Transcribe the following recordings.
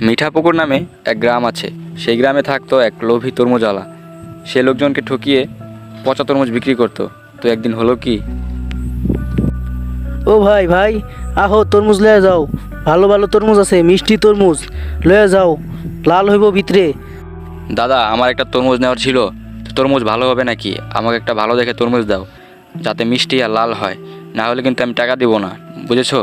মিঠাপুকুর নামে এক গ্রাম আছে। সেই গ্রামে থাকতো এক লোভী তরমুজওয়ালা সে লোকজনকে ঠকিয়ে পচা তরমুজ বিক্রি করতো। তো একদিন হলো কি? ও ভাই ভাই আহো তরমুজ লয়ে যাও। ভালো ভালো তরমুজ আছে মিষ্টি তরমুজ। লয়ে যাও লাল হইব ভিতরে। দাদা আমার একটা তরমুজ নেওয়ার ছিল। তো তরমুজ ভালো হবে নাকি? আমাকে একটা ভালো দেখে তরমুজ দাও যাতে মিষ্টি আর লাল হয়। না হলে কিন্তু আমি টাকা দিব না। বুঝেছ?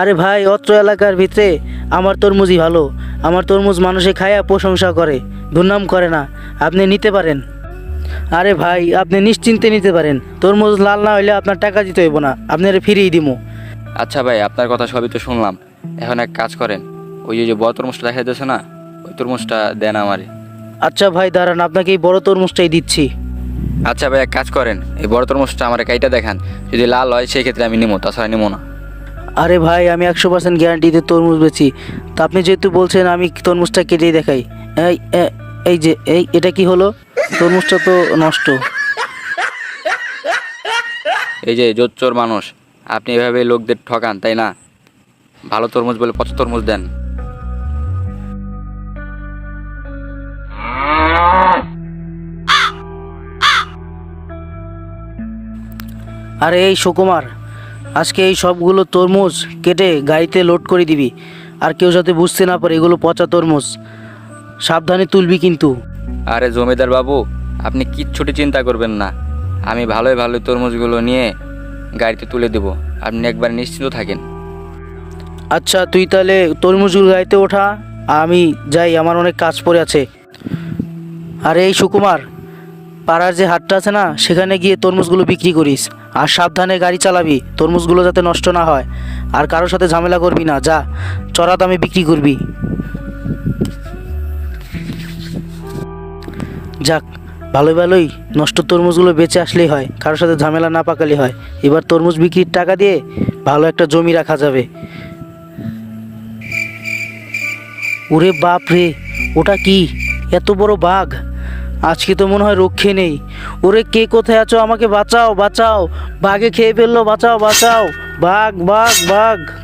আরে ভাই অত্র এলাকার ভিতরে আমার তরমুজই ভালো। আমার তরমুজ মানুষে খায়া প্রশংসা করে। দুর্নাম করে না। আপনি নিতে পারেন। আরে ভাই আপনি নিশ্চিন্তে নিতে পারেন। তরমুজ লাল না হইলে আপনার টাকা দিতে হইব না। আপনার ফিরিয়ে দিব আচ্ছা ভাই আপনার কথা সবই তো শুনলাম। এখন এক কাজ করেন। ওই যে বড় তরমুজটা দেখা যাচ্ছে না ওই তরমুজটা দেন আমারে। আচ্ছা ভাই দাঁড়ান আপনাকে এই বড় তরমুজটাই দিচ্ছি। আচ্ছা ভাই এক কাজ করেন। এই বড় তরমুজটা আমার কাইটা দেখান। যদি লাল হয় সেই ক্ষেত্রে আমি নিবো তাছাড়া নিবো না। আরে ভাই আমি একশো পার্সেন্ট গ্যারান্টিতে তরমুজ বেচি। তা আপনি যেহেতু বলছেন আমি তরমুজটা কেটেই দেখাই। এই এই যে এই এটা কি হলো? তরমুজটা তো নষ্ট। এই যে জোচ্চোর মানুষ আপনি এভাবে লোকদের ঠকান তাই না? ভালো তরমুজ বলে পচা তরমুজ দেন। আরে এই সুকুমার আজকে এই সবগুলো তরমুজ কেটে গাড়িতে লোড করে দিবি। আর কেউ যাতে বুঝতে না পারে এগুলো পচা তরমুজ। সাবধানে তুলবি কিন্তু। আরে জমিদার বাবু আপনি কিচ্ছুটি চিন্তা করবেন না। আমি ভালোই ভালো তরমুজগুলো নিয়ে গাড়িতে তুলে দেবো। আপনি একবার নিশ্চিন্ত থাকেন। আচ্ছা তুই তাহলে তরমুজগুলো গাড়িতে ওঠা। আমি যাই আমার অনেক কাজ পড়ে আছে। আরে এই সুকুমার পাড়ার যে হাটটা আছে না, সেখানে গিয়ে তরমুজগুলো বিক্রি করিস। আর সাবধানে গাড়ি চালাবি, তরমুজগুলো যাতে নষ্ট না হয়। আর কারোর সাথে ঝামেলা করবি না, যা, চড়া দামে বিক্রি করবি। যাক, ভালোই ভালোই নষ্ট তরমুজগুলো বেঁচে আসলেই হয়, কারোর সাথে ঝামেলা না পাকালে হয়। এবার তরমুজ বিক্রির টাকা দিয়ে ভালো একটা জমি রাখা যাবে। ওরে বাপ রে ওটা কি? এত বড় বাঘ! আজকে তো মনে হয় রক্ষে নেই। ওরে কে কোথায় আছো আমাকে বাঁচাও বাঁচাও। বাঘে খেয়ে ফেলল, বাঁচাও বাঁচাও। বাঘ বাঘ বাঘ।